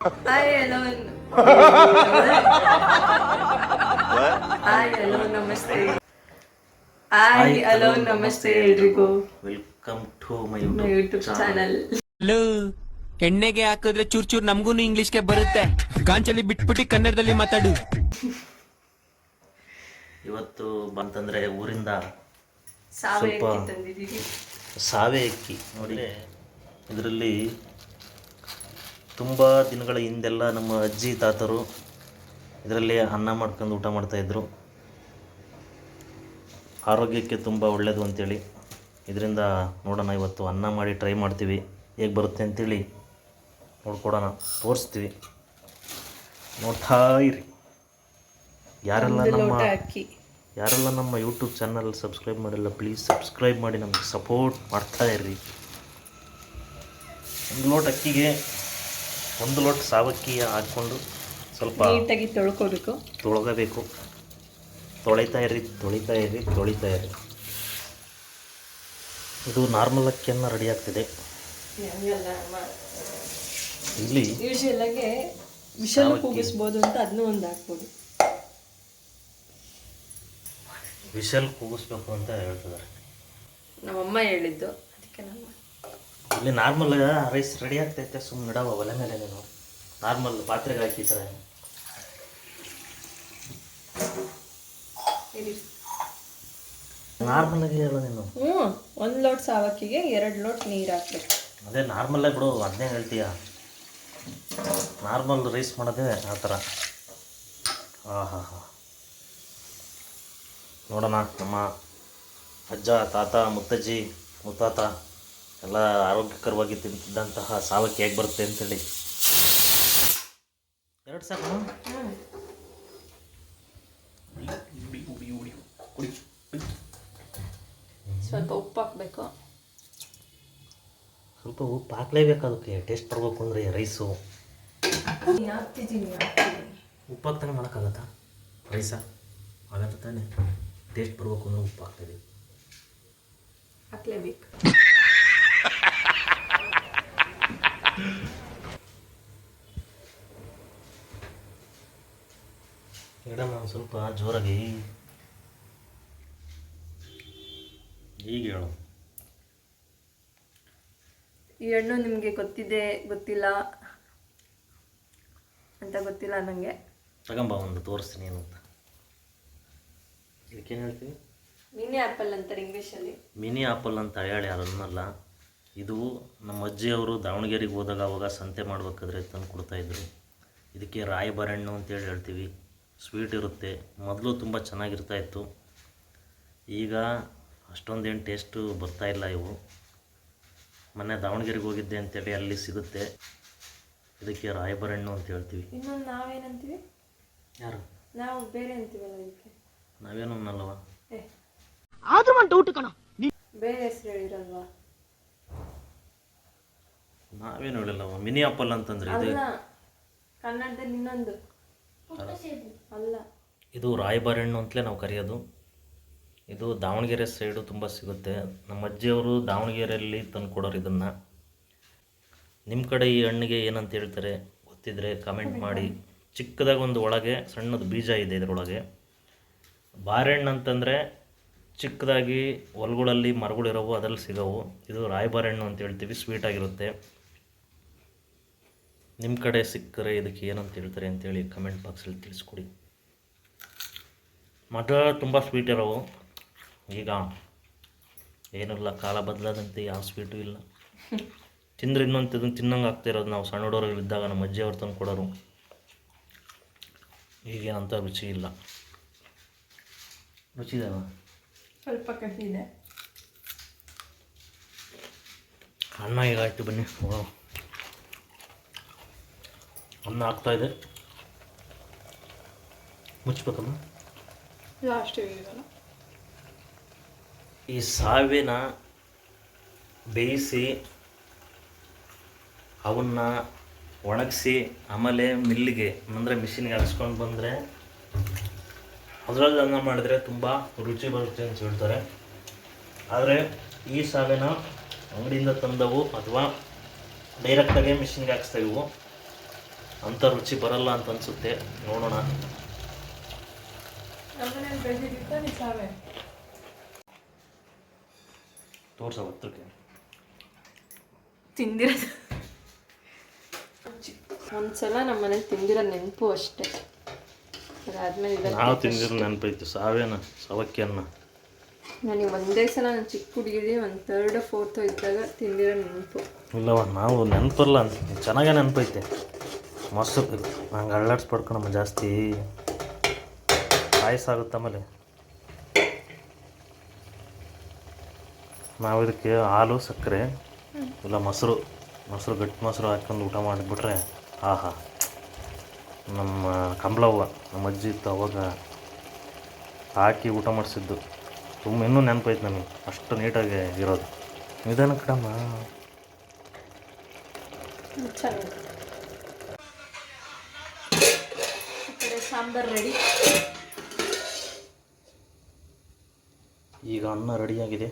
Hi hello hi hello ನಮಸ್ತೆ hi hello ನಮಸ್ತೆ ಎಲ್ರಿಗೂ. ವೆಲ್ಕಮ್ ಟು ಮೈ ನಮ್ಮ ಯೂಟ್ಯೂಬ್ ಚಾನಲ್ ಹಲೋ ಎಣ್ಣೆಗೆ ಹಾಕಿದ್ರೆ ಚೂರ್ ಚೂರ್ ನಮಗೂನು ಇಂಗ್ಲಿಷ್ಗೆ ಬರುತ್ತೆ. ಗಾಂಚಲಿ ಬಿಟ್ಬಿಟ್ಟು ಕನ್ನಡದಲ್ಲಿ ಮಾತಾಡು. ಇವತ್ತು ಬಂತಂದ್ರೆ ಊರಿಂದ ಸಾವಯವ ಸ್ವಲ್ಪ- ತಂದಿದ್ದೀವಿ ಸಾವೆ ಅಕ್ಕಿ ನೋಡಿ. ಇದರಲ್ಲಿ ತುಂಬ ದಿನಗಳ ಹಿಂದೆಲ್ಲ ನಮ್ಮ ಅಜ್ಜಿ ತಾತರು ಇದರಲ್ಲಿ ಅನ್ನ ಮಾಡ್ಕೊಂಡು ಊಟ ಮಾಡ್ತಾಯಿದ್ರು ಆರೋಗ್ಯಕ್ಕೆ ತುಂಬ ಒಳ್ಳೆಯದು ಅಂತೇಳಿ. ಇದರಿಂದ ನೋಡೋಣ ಇವತ್ತು ಅನ್ನ ಮಾಡಿ ಟ್ರೈ ಮಾಡ್ತೀವಿ. ಹೇಗೆ ಬರುತ್ತೆ ಅಂತೇಳಿ ನೋಡ್ಕೊಡೋಣ ತೋರಿಸ್ತೀವಿ. ನೋಡ್ತಾ ಇರಿ. ಯಾರೆಲ್ಲ ನಮ್ಮ ಯಾರೆಲ್ಲ ನಮ್ಮ ಯೂಟ್ಯೂಬ್ ಚಾನಲ್ ಸಬ್ಸ್ಕ್ರೈಬ್ ಮಾಡಿಲ್ಲ ಪ್ಲೀಸ್ ಸಬ್ಸ್ಕ್ರೈಬ್ ಮಾಡಿ ನಮಗೆ ಸಪೋರ್ಟ್ ಮಾಡ್ತಾ ಇರ್ರಿ ಒಂದು ಲೋಟ ಅಕ್ಕಿಗೆ ಒಂದು ಲೋಟ ಸಾವಕ್ಕಿ ಹಾಕ್ಕೊಂಡು ಸ್ವಲ್ಪ ನೀಟಾಗಿ ತೊಳ್ಕೋಬೇಕು. ತೊಳಗಬೇಕು ತೊಳಿತಾ ಇರ್ರಿ ತೊಳಿತಾ ಇರ್ರಿ ತೊಳಿತಾ ಇರ್ರಿ. ಇದು ನಾರ್ಮಲ್ ಅಕ್ಕಿಯನ್ನು ರೆಡಿ ಆಗ್ತಿದೆ. ಇಲ್ಲಿ ಯೂಶಲಾಗೆ ವಿಷಲ್. ಕೂಗಿಸ್ಬೋದು ಅಂತ ಅದನ್ನೂ ಒಂದು ಹಾಕ್ಬೋದು. ವಿಷಲ್ ಕೂಗಿಸ್ಬೇಕು ಅಂತ ಹೇಳ್ತಿದ್ದಾರೆ. ನಮ್ಮಮ್ಮ ಹೇಳಿದ್ದು ಅದಕ್ಕೆ ನಾನು ಇಲ್ಲಿ ನಾರ್ಮಲ್ ರೈಸ್ ರೆಡಿ ಆಗ್ತೈತೆ ಸುಮ್ಮನೆ ಇಡವ ಒಲೆ ಮೇಲೆ ನೀನು. ನಾರ್ಮಲ್ ಪಾತ್ರೆಗೆ ಹಾಕಿದ್ರೆ. ನಾರ್ಮಲ್ ಆಗಿ ಹೇಳು ನೀನು. ಹ್ಞೂ ಒಂದು ಲೋಟ್ ಸಾವಕ್ಕಿಗೆ ಎರಡು ಲೋಟ್ ನೀರು ಹಾಕ್ಬೇಕು. ಅದೇ ನಾರ್ಮಲ್ ಆಗಿ ಬಿಡು ಅದನ್ನೇ ಹೇಳ್ತೀಯ. ನಾರ್ಮಲ್ ರೈಸ್ ಮಾಡೋದೇ ಆ ಥರ. ಹಾಂ ಹಾಂ ಹಾಂ ನೋಡೋಣ ನಮ್ಮ ಅಜ್ಜ ತಾತ ಮುತ್ತಜ್ಜಿ ಮುತ್ತಾತ. ಎಲ್ಲ ಆರೋಗ್ಯಕರವಾಗಿ ತಿಂತಿದ್ದಂತಹ ಸಾವಕ್ಕೆ ಹೇಗೆ ಬರುತ್ತೆ ಅಂತೇಳಿ ಎರಡು ಸಾಕು. ಸ್ವಲ್ಪ ಉಪ್ಪು ಹಾಕ್ಬೇಕು. ಸ್ವಲ್ಪ ಉಪ್ಪು ಹಾಕ್ಲೇಬೇಕು ಅದಕ್ಕೆ. ಟೇಸ್ಟ್ ಬರಬೇಕು ಅಂದರೆ ರೈಸು. ಉಪ್ಪು ಹಾಕ್ತಾನೆ ಮಾಡೋಕ್ಕಾಗತ್ತಾ? ರೈಸ? ಆಗತ್ತೆ ತಾನೆ. ಟೇಸ್ಟ್ ಬರಬೇಕು ಅಂದ್ರೆ ಉಪ್ಪು ಹಾಕ್ತಿದ್ದೀವಿ ಹಾಕ್ಲೇಬೇಕು. ಮೇಡಮ್ ನಾನು ಸ್ವಲ್ಪ ಜೋರಾಗಿ ಈಗ ಹೇಳು. ಈ ಹಣ್ಣು ನಿಮಗೆ ಗೊತ್ತಿದೆ ಗೊತ್ತಿಲ್ಲ ಅಂತ ಗೊತ್ತಿಲ್ಲ ನನಗೆ ತಗೊಂಬ ಒಂದು ತೋರಿಸ್ತೀನಿ ಏನು ಅಂತ ಇದಕ್ಕೇನು ಹೇಳ್ತೀನಿ? ಮಿನಿ ಆ್ಯಪಲ್ ಅಂತಾರೆ ಇಂಗ್ಲೀಷಲ್ಲಿ ಮಿನಿ ಆಪಲ್ ಅಂತ ಹೇಳಿ ಅದನ್ನಲ್ಲ ಇದು ನಮ್ಮ ಅಜ್ಜಿಯವರು ದಾವಣಗೆರೆಗೆ ಹೋದಾಗ ಅವಾಗ ಸಂತೆ ಮಾಡಬೇಕಾದ್ರೆ ತಂದು ಕೊಡ್ತಾಯಿದ್ರು ಇದಕ್ಕೆ ರಾಯಬಾರೆಹಣ್ಣು ಅಂತೇಳಿ ಹೇಳ್ತೀವಿ. ಸ್ವೀಟ್ ಇರುತ್ತೆ. ಮೊದಲು ತುಂಬ ಚೆನ್ನಾಗಿರ್ತಾ ಇತ್ತು. ಈಗ ಅಷ್ಟೊಂದೇನು ಟೇಸ್ಟು ಬರ್ತಾಯಿಲ್ಲ ಇಲ್ಲ ಇವು. ಮೊನ್ನೆ ದಾವಣಗೆರೆಗೆ ಹೋಗಿದ್ದೆ ಅಂತೇಳಿ ಅಲ್ಲಿ ಸಿಗುತ್ತೆ. ಇದಕ್ಕೆ ರಾಯಬಾರೆಹಣ್ಣು ಅಂತ ಹೇಳ್ತೀವಿ. ಇನ್ನೊಂದು ನಾವೇನಂತೀವಿ? ಯಾರು? ನಾವು ಬೇರೆ ಅಂತೀವಲ್ಲ ಇದಕ್ಕೆ. ನಾವೇನು ಅನ್ನಲ್ವ? ಏ. ಬೇರೆ ಹೆಸರು ಹೇಳಿರಲ್ವಾ? ನಾವೇನು ಹೇಳಿಲ್ಲ ಮಿನಿ ಆಪಲ್ ಅಂತಂದ್ರೆ ಇದು ಕನ್ನಡದಲ್ಲಿ ಇನ್ನೊಂದು. ಅಲ್ಲ. ಇದು ರಾಯಬಾರೆಹಣ್ಣು ಅಂತಲೇ ನಾವು ಕರೆಯೋದು. ಇದು ದಾವಣಗೆರೆ ಸೈಡು ತುಂಬ ಸಿಗುತ್ತೆ. ನಮ್ಮ ಅಜ್ಜಿಯವರು ದಾವಣಗೆರೆಯಲ್ಲಿ ತಂದು ಕೊಡೋರು ಇದನ್ನು. ನಿಮ್ಮ ಕಡೆ ಈ ಹಣ್ಣಿಗೆ ಏನಂತ ಹೇಳ್ತಾರೆ ಗೊತ್ತಿದ್ರೆ ಕಮೆಂಟ್ ಮಾಡಿ. ಚಿಕ್ಕದಾಗಿ ಒಂದು ಒಳಗೆ ಸಣ್ಣದು ಬೀಜ ಇದೆ ಇದರೊಳಗೆ. ಬಾರೆಹಣ್ಣು ಅಂತಂದರೆ ಚಿಕ್ಕದಾಗಿ ಹೊಲ್ಗಳಲ್ಲಿ ಮರಗಳಿರೋವು ಅದ್ರಲ್ಲಿ ಸಿಗೋವು. ಇದು ರಾಯಬಾರೆಹಣ್ಣು ಅಂತ ಹೇಳ್ತೀವಿ ಸ್ವೀಟಾಗಿರುತ್ತೆ ನಿಮ್ಮ ಕಡೆ ಸಿಕ್ಕರೆ ಇದಕ್ಕೆ ಏನಂತ ಹೇಳ್ತಾರೆ ಅಂತೇಳಿ ಕಮೆಂಟ್ ಬಾಕ್ಸಲ್ಲಿ ತಿಳಿಸ್ಕೊಡಿ. ಮೊದಲು ತುಂಬ ಸ್ವೀಟ್ ಇರೋವು. ಈಗ ಏನಿಲ್ಲ ಕಾಲ ಬದಲಾದಂತೆ ಯಾವ ಸ್ವೀಟು ಇಲ್ಲ. ತಿಂದ್ರೆ ಇನ್ನೊಂದು ಇದನ್ನು ತಿನ್ನಂಗೆ ಆಗ್ತಿರೋದು ನಾವು ಸಣ್ಣ ಹುಡುಗರು ಇದ್ದಾಗ ನಮ್ಮ ಅಜ್ಜಿ ಅವ್ರು ತಂದು ಕೊಡೋರು. ಈಗೇನಂತ ರುಚಿ ಇಲ್ಲ. ರುಚಿ ಇದೆ ಸ್ವಲ್ಪ ಕಸಿ ಇದೆ. ಈಗ ಆಯ್ತು ಬನ್ನಿ. ಅನ್ನ ಆಗ್ತಾ ಇದೆ ಮುಚ್ಚಬೇಕಮ್ಮ ಈ ಸಾವಿನ ಬೇಯಿಸಿ ಅವನ್ನ ಒಣಗಿಸಿ ಆಮೇಲೆ ಮಿಲ್ಲಿಗೆ ಅಂದರೆ ಮಿಷಿನ್ಗೆ ಹಾಕ್ಸ್ಕೊಂಡು ಬಂದರೆ ಅದರಲ್ಲಿ ಅನ್ನ ಮಾಡಿದ್ರೆ ತುಂಬ ರುಚಿ ಬರುತ್ತೆ ಅಂತ ಹೇಳ್ತಾರೆ. ಆದರೆ ಈ ಸಾವಿನ ಅಂಗಡಿಯಿಂದ ತಂದವು ಅಥವಾ ಡೈರೆಕ್ಟಾಗಿ ಮಿಷಿನ್ಗೆ ಹಾಕ್ಸ್ತಾ ಇವು ಅಂಥ ರುಚಿ ಬರಲ್ಲ ಅಂತ ಅನಿಸುತ್ತೆ. ನೋಡೋಣ. ತೋರ್ಸ ಹತ್ರಕ್ಕೆ. ತಿಂದಿರೋದು. ಒಂದ್ಸಲ ನಮ್ಮ ಮನೇಲಿ ತಿಂದಿರೋ ನೆನಪು ಅಷ್ಟೇ. ಅದಾದ್ಮೇಲೆ ಇದನ್ನ ನಾವು ತಿಂದಿರೋ ನೆನಪೈತು ಸಾವೇನ ಸವಕ್ಕೆ ಅನ್ನ ನನಗೆ ಒಂದೇ ಸಲ ನಾನು ಚಿಕ್ಕ ಹುಡುಗಿರಿ ಒಂದು ತರ್ಡ್ ಫೋರ್ತ್ ಇದ್ದಾಗ ತಿಂದಿರೋ ನೆನಪು. ಇಲ್ಲವ ನಾವು ನೆನಪಲ್ಲ ಅಂತ ಚೆನ್ನಾಗೇ ನೆನಪೈತೆ. ಮೊಸರು ಹಂಗೆ ಅಳ್ಳಾಡ್ಸ್ಪಡ್ಕೊಳಮ್ಮ ಜಾಸ್ತಿ. ಪಾಯಸ ಆಗುತ್ತೆ ಆಮೇಲೆ. ನಾವು ಇದಕ್ಕೆ ಹಾಲು, ಸಕ್ಕರೆ, ಇಲ್ಲ ಮೊಸರು ಮೊಸರು, ಗಟ್ಟಿ ಮೊಸರು ಹಾಕ್ಕೊಂಡು ಊಟ ಮಾಡಿಬಿಟ್ರೆ, ಆಹಾ. ನಮ್ಮ ಕಂಬಳವ್ವ ನಮ್ಮ ಅಜ್ಜಿ ಇತ್ತು ಅವಾಗ ಹಾಕಿ ಊಟ ಮಾಡಿಸಿದ್ದು. ತುಂಬ ಇನ್ನೂ ನೆನಪೈತೆ ನನಗೆ ಅಷ್ಟು ನೀಟಾಗಿ ಇರೋದು. ನಿಧಾನ ಕಡಮ್ಮ ಚೆನ್ನಾಗಿ ಈ ಕಡೆ ಸಾಂಬಾರು ರೆಡಿ ಈಗ ಅನ್ನ ರೆಡಿಯಾಗಿದೆ